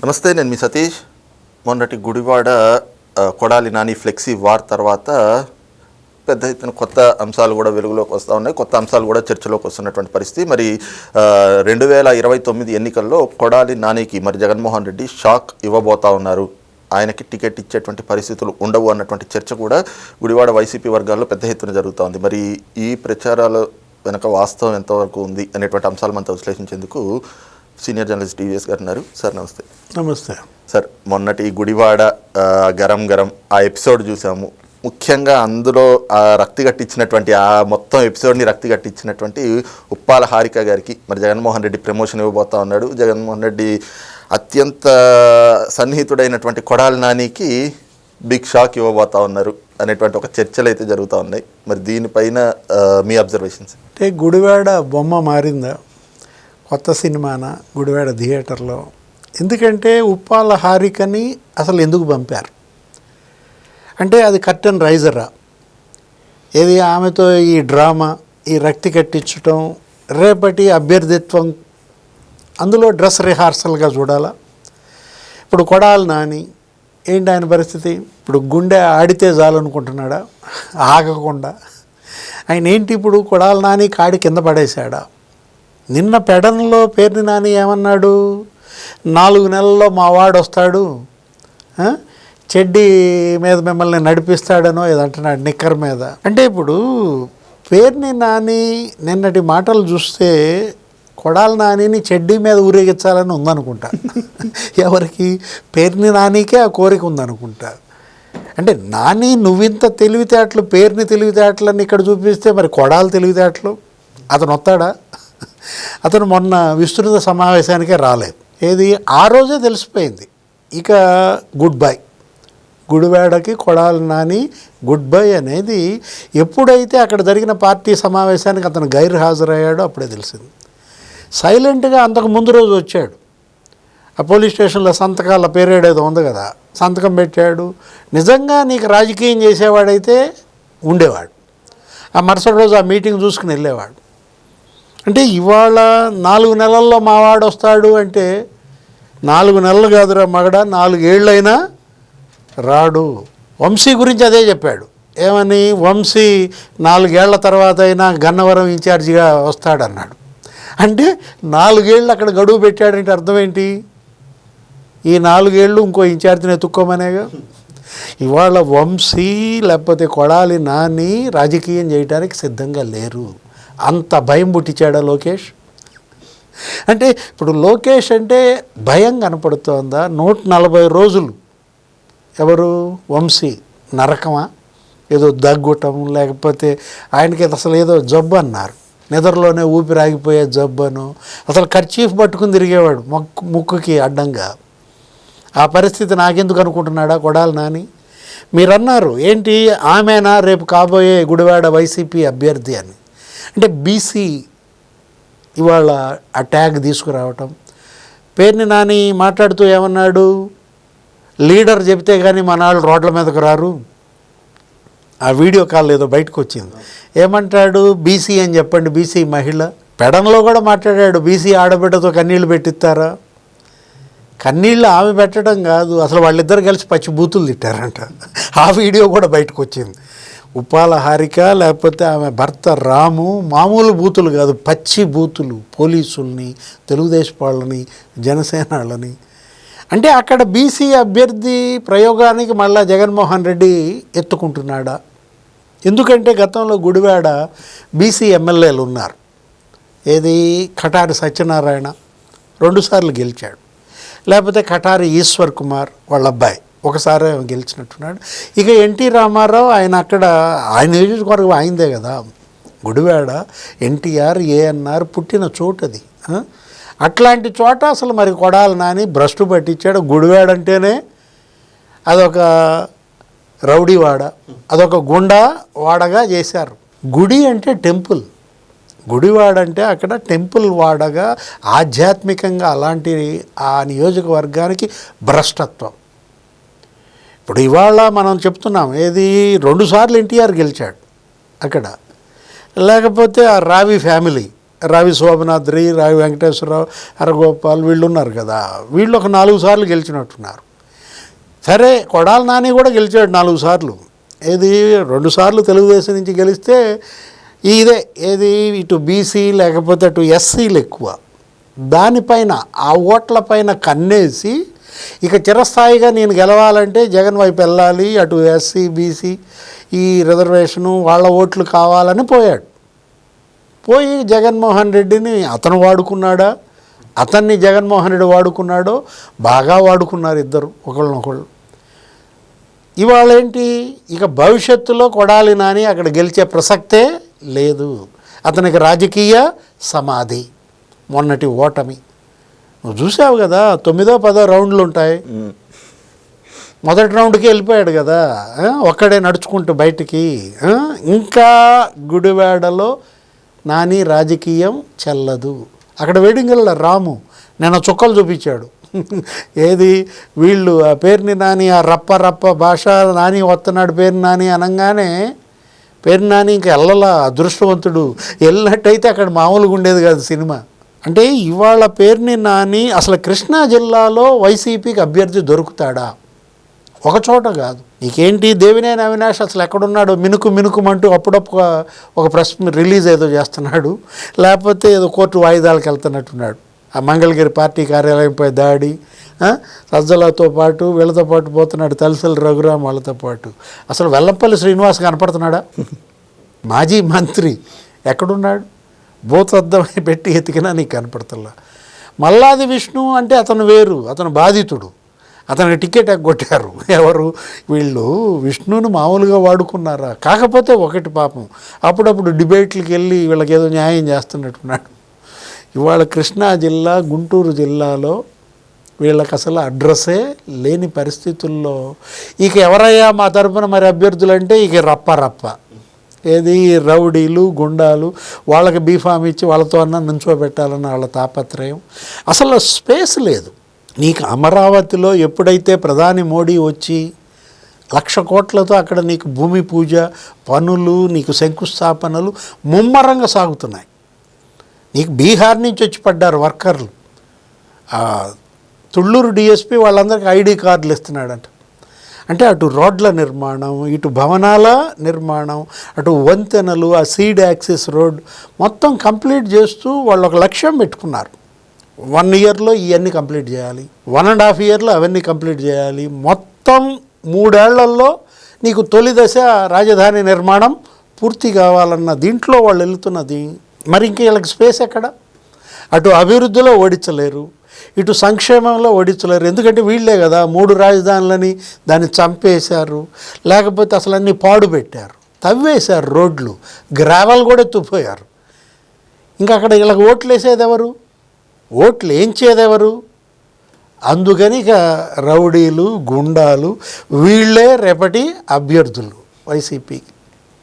నమస్తే నేను మీ సతీష్. మొన్నటి గుడివాడ కొడాలి నాని ఫ్లెక్సీ వార్ తర్వాత పెద్ద ఎత్తున కొత్త అంశాలు కూడా వెలుగులోకి వస్తూ ఉన్నాయి. కొత్త అంశాలు కూడా చర్చలోకి వస్తున్నటువంటి పరిస్థితి. మరి రెండు వేల ఇరవై తొమ్మిది ఎన్నికల్లో కొడాలి నానికి మరి జగన్మోహన్ రెడ్డి షాక్ ఇవ్వబోతా ఉన్నారు. ఆయనకి టికెట్ ఇచ్చేటువంటి పరిస్థితులు ఉండవు అన్నటువంటి చర్చ కూడా గుడివాడ వైసీపీ వర్గాల్లో పెద్ద ఎత్తున జరుగుతూ ఉంది. మరి ఈ ప్రచారాలు వెనక వాస్తవం ఎంతవరకు ఉంది అనేటువంటి అంశాలు మనతో విశ్లేషించేందుకు సీనియర్ జర్నలిస్ట్ టీవీఎస్ గారు ఉన్నారు. సార్ నమస్తే. నమస్తే. సార్ మొన్నటి గుడివాడ గరం గరం ఆ ఎపిసోడ్ చూసాము. ముఖ్యంగా అందులో ఆ రక్తి కట్టించినటువంటి ఆ మొత్తం ఎపిసోడ్ని రక్తి కట్టించినటువంటి ఉప్పాల హారిక గారికి మరి జగన్మోహన్ రెడ్డి ప్రమోషన్ ఇవ్వబోతా ఉన్నాడు. జగన్మోహన్ రెడ్డి అత్యంత సన్నిహితుడైనటువంటి కొడాలి నానికి బిగ్ షాక్ ఇవ్వబోతా ఉన్నారు అనేటువంటి ఒక చర్చలు అయితే జరుగుతూ ఉన్నాయి. మరి దీనిపైన మీ అబ్జర్వేషన్స్ అంటే గుడివాడ బొమ్మ మారిందా? కొత్త సినిమానా గుడివాడ థియేటర్లో? ఎందుకంటే ఉప్పాల హారికని అసలు ఎందుకు పంపారు? అంటే అది కర్టన్ రైజరా. ఏది ఆమెతో ఈ డ్రామా ఈ రక్తి కట్టించటం రేపటి అభ్యర్థిత్వం అందులో డ్రెస్ రిహార్సల్గా చూడాలా? ఇప్పుడు కొడాలి నాని ఏంటి ఆయన పరిస్థితి? ఇప్పుడు గుండె ఆడితే చాలనుకుంటున్నాడా ఆగకుండా. ఆయన ఏంటి ఇప్పుడు కొడాలి నాని కాడి కింద పడేశాడా? నిన్న పెడన్లో పేరుని నాని ఏమన్నాడు? నాలుగు నెలల్లో మా వాడు వస్తాడు చెడ్డి మీద మిమ్మల్ని నడిపిస్తాడనో ఏదో అంటున్నాడు నిక్కర్ మీద. అంటే ఇప్పుడు పేరుని నాని నిన్నటి మాటలు చూస్తే కొడాల నానిని చెడ్డీ మీద ఊరేగించాలని ఉందనుకుంటా. ఎవరికి? పేరుని నానికే ఆ కోరిక ఉందనుకుంటా. అంటే నాని నువ్వింత తెలివితేటలు పేరుని తెలివితేటలని ఇక్కడ చూపిస్తే మరి కొడాలు తెలివితేటలు? అతను వస్తాడా అతను మొన్న విస్తృత సమావేశానికే రాలేదు. ఏది? ఆ రోజే తెలిసిపోయింది. ఇక గుడ్ బై గుడివాడకి కొడాలి నాని గుడ్ బై అనేది ఎప్పుడైతే అక్కడ జరిగిన పార్టీ సమావేశానికి అతను గైర్ హాజరయ్యాడో అప్పుడే తెలిసింది. సైలెంట్గా అంతకు ముందు రోజు వచ్చాడు. ఆ పోలీస్ స్టేషన్లో సంతకాల పేరేడ్ ఏదో ఉంది కదా సంతకం పెట్టాడు. నిజంగా నీకు రాజకీయం చేసేవాడైతే ఉండేవాడు. ఆ మరుసటి రోజు ఆ మీటింగ్ చూసుకుని వెళ్ళేవాడు. అంటే ఇవాళ నాలుగు నెలల్లో మావాడు వస్తాడు అంటే నాలుగు నెలలు కాదురా మగడ నాలుగేళ్ళైనా రాడు. వంశీ గురించి అదే చెప్పాడు. ఏమని? వంశీ నాలుగేళ్ళ తర్వాత అయినా గన్నవరం ఇన్ఛార్జిగా వస్తాడన్నాడు. అంటే నాలుగేళ్ళు అక్కడ గడువు పెట్టాడంటే అర్థం ఏంటి ఈ నాలుగేళ్ళు ఇంకో ఇన్ఛార్జిని ఎత్తుక్కోమనేగా? ఇవాళ వంశీ లేకపోతే కొడాలి నాని రాజకీయం చేయడానికి సిద్ధంగా లేరు. అంత భయం పుట్టించాడా లోకేష్? అంటే ఇప్పుడు లోకేష్ అంటే భయం కనపడుతోందా? నూట నలభై రోజులు. ఎవరు? వంశీ. నరకమా? ఏదో దగ్గుటం లేకపోతే ఆయనకి అసలు ఏదో జబ్బు అన్నారు. నిద్రలోనే ఊపిరి ఆగిపోయే జబ్బను అసలు ఖర్చీఫ్ పట్టుకుని తిరిగేవాడు మొక్కు ముక్కుకి అడ్డంగా. ఆ పరిస్థితి నాకెందుకు అనుకుంటున్నాడా కొడాలి నాని? మీరు అన్నారు ఏంటి? ఆమెనా? రేపు కాబోయే గుడివాడ వైసీపీ అభ్యర్థి అని. అంటే బీసీ ఇవాళ ఆ ట్యాగ్ తీసుకురావటం. పేరుని నాని మాట్లాడుతూ ఏమన్నాడు? లీడర్ చెబితే కానీ మన వాళ్ళు రోడ్ల మీదకు రారు. ఆ వీడియో కాల్ ఏదో బయటకు వచ్చింది. ఏమంటాడు? బీసీ అని చెప్పండి. బీసీ మహిళ. పెడంలో కూడా మాట్లాడాడు. బీసీ ఆడబిడ్డతో కన్నీళ్ళు పెట్టిస్తారా? కన్నీళ్ళు ఆమె పెట్టడం కాదు. అసలు వాళ్ళిద్దరు కలిసి పచ్చి బూతులు తిట్టారంట. ఆ వీడియో కూడా బయటకు వచ్చింది. ఉపాలహారిక లేకపోతే ఆమె భర్త రాము మామూలు బూతులు కాదు పచ్చి బూతులు పోలీసుల్ని తెలుగుదేశం వాళ్ళని జనసేన వాళ్ళని అంటే అక్కడ బీసీ అభ్యర్థి ప్రయోగానికి మళ్ళా జగన్మోహన్ రెడ్డి ఎత్తుకుంటున్నాడా? ఎందుకంటే గతంలో గుడివాడ బీసీ ఎమ్మెల్యేలు ఉన్నారు. ఏది? కటారి సత్యనారాయణ. రెండుసార్లు గెలిచాడు. లేకపోతే కటారి ఈశ్వర్ కుమార్ వాళ్ళ అబ్బాయి. ఒకసారి గెలిచినట్టున్నాడు. ఇక ఎన్టీ రామారావు ఆయన అక్కడ ఆయన నియోజకవర్గం ఆయనదే కదా. గుడివాడ ఎన్టీఆర్ ఏఎన్ఆర్ పుట్టిన చోటు అది. అట్లాంటి చోట అసలు మరి కొడాలి నాని భ్రష్టు పట్టించాడు. గుడివాడ అంటేనే అదొక రౌడీవాడ అదొక గుండా వాడగా చేశారు. గుడి అంటే టెంపుల్. గుడివాడ అంటే అక్కడ టెంపుల్ వాడగా ఆధ్యాత్మికంగా అలాంటి ఆ నియోజకవర్గానికి భ్రష్టత్వం. ఇప్పుడు ఇవాళ మనం చెప్తున్నాం ఏది రెండుసార్లు ఎన్టీఆర్ గెలిచాడు అక్కడ. లేకపోతే ఆ రావి ఫ్యామిలీ రావి శోభనాద్రి రావి వెంకటేశ్వరరావు హరగోపాల్ వీళ్ళు ఉన్నారు కదా వీళ్ళు ఒక నాలుగు సార్లు గెలిచినట్టున్నారు. సరే కొడాల నాని కూడా గెలిచాడు నాలుగు సార్లు. ఏది రెండు సార్లు తెలుగుదేశం నుంచి గెలిస్తే ఇదే ఏది ఇటు బీసీ లేకపోతే అటు ఎస్సీలు ఎక్కువ. దానిపైన ఆ ఓట్ల పైన కన్నేసి ఇక చిరస్థాయిగా నేను గెలవాలంటే జగన్ వైపు వెళ్ళాలి అటు ఎస్సీ బీసీ ఈ రిజర్వేషను వాళ్ళ ఓట్లు కావాలని పోయాడు. పోయి జగన్మోహన్ రెడ్డిని అతను వాడుకున్నాడా? అతన్ని జగన్మోహన్ రెడ్డి వాడుకున్నాడో? బాగా వాడుకున్నారు ఇద్దరు ఒకళ్ళనొకళ్ళు. ఇవాళ ఏంటి? ఇక భవిష్యత్తులో కొడాలి నాని అక్కడ గెలిచే ప్రసక్తే లేదు. అతనికి రాజకీయ సమాధి మొన్నటి ఓటమి. నువ్వు చూసావు కదా తొమ్మిదో పదో రౌండ్లు ఉంటాయి. మొదటి రౌండ్కి వెళ్ళిపోయాడు కదా ఒక్కడే నడుచుకుంటూ బయటికి ఇంకా గుడివాడలో నాని రాజకీయం చెల్లదు. అక్కడ వెళ్ళాడు రాము నేను చుక్కలు చూపించాడు. ఏది? వీళ్ళు ఆ పేరుని నాని ఆ రప్ప రప్ప భాష నాని వస్తున్నాడు పేరు నాని అనగానే పేరు నాని ఇంకా వెళ్ళలా అదృష్టవంతుడు. వెళ్ళినట్టయితే అక్కడ మామూలుగా ఉండేది కాదు సినిమా. అంటే ఇవాళ పేరుని నాని అసలు కృష్ణా జిల్లాలో వైసీపీకి అభ్యర్థి దొరుకుతాడా? ఒక చోట కాదు. నీకేంటి దేవినేని అవినాష్ అసలు ఎక్కడున్నాడు మినుకు మినుకుమంటూ అప్పుడప్పుడు ఒక ప్రెస్ రిలీజ్ ఏదో చేస్తున్నాడు. లేకపోతే ఏదో కోర్టు వాయిదాలకు వెళ్తున్నట్టున్నాడు. ఆ మంగళగిరి పార్టీ కార్యాలయంపై దాడి సజ్జలతో పాటు వీళ్ళతో పాటు పోతున్నాడు తలసల రఘురామ్ వాళ్ళతో పాటు. అసలు వెల్లంపల్లి శ్రీనివాస్ కనపడుతున్నాడా? మాజీ మంత్రి ఎక్కడున్నాడు? భూతద్దమని పెట్టి ఎతికినా నీకు కనపడతల్లా. మల్లాది విష్ణు అంటే అతను వేరు అతను బాధితుడు. అతనికి టికెట్ ఎగ్గొట్టారు. ఎవరు? వీళ్ళు విష్ణును మామూలుగా వాడుకున్నారా? కాకపోతే ఒకటి పాపం. అప్పుడప్పుడు డిబేట్లకు వెళ్ళి వీళ్ళకి ఏదో న్యాయం చేస్తున్నట్టున్నాడు. ఇవాళ కృష్ణా జిల్లా గుంటూరు జిల్లాలో వీళ్ళకి అసలు అడ్రస్సే లేని పరిస్థితుల్లో ఇక ఎవరయ్యా మా తరపున మరి అభ్యర్థులు అంటే ఇక రప్ప రప్ప. ఏది రౌడీలు గుండాలు వాళ్ళకి బీఫామ్ ఇచ్చి వాళ్ళతో అన్న నుంచోబెట్టాలన్న వాళ్ళ తాపత్రయం. అసలు స్పేస్ లేదు. నీకు అమరావతిలో ఎప్పుడైతే ప్రధాని మోడీ వచ్చి లక్ష కోట్లతో అక్కడ నీకు భూమి పూజ పనులు నీకు శంకుస్థాపనలు ముమ్మరంగా సాగుతున్నాయి. నీకు బీహార్ నుంచి వచ్చి పడ్డారు వర్కర్లు. తుళ్ళూరు డిఎస్పీ వాళ్ళందరికీ ఐడి కార్డులు ఇస్తున్నాడంట. అంటే అటు రోడ్ల నిర్మాణం ఇటు భవనాల నిర్మాణం అటు వంతెనలు ఆ సీడ్ యాక్సిస్ రోడ్ మొత్తం కంప్లీట్ చేస్తూ వాళ్ళు ఒక లక్ష్యం పెట్టుకున్నారు. వన్ ఇయర్లో ఇవన్నీ కంప్లీట్ చేయాలి. వన్ అండ్ హాఫ్ ఇయర్లో అవన్నీ కంప్లీట్ చేయాలి. మొత్తం మూడేళ్ళలో నీకు తొలి దశ రాజధాని నిర్మాణం పూర్తి కావాలన్న దీంట్లో వాళ్ళు వెళుతున్నది. మరి ఇంక వీళ్ళకి స్పేస్ ఎక్కడ? అటు అభివృద్ధిలో ఓడించలేరు. ఇటు సంక్షేమంలో ఓడించలేరు. ఎందుకంటే వీళ్ళే కదా మూడు రాజధానులని దాన్ని చంపేశారు. లేకపోతే అసలు అన్ని పాడు పెట్టారు తవ్వేశారు రోడ్లు. గ్రావెల్ కూడా ఎత్తుపోయారు ఇంకా అక్కడ వీళ్ళకి ఓట్లు వేసేది ఎవరు? ఓట్లు ఏంచేదెవరు అందుకని ఇక రౌడీలు గుండాలు వీళ్ళే రేపటి అభ్యర్థులు వైసీపీకి.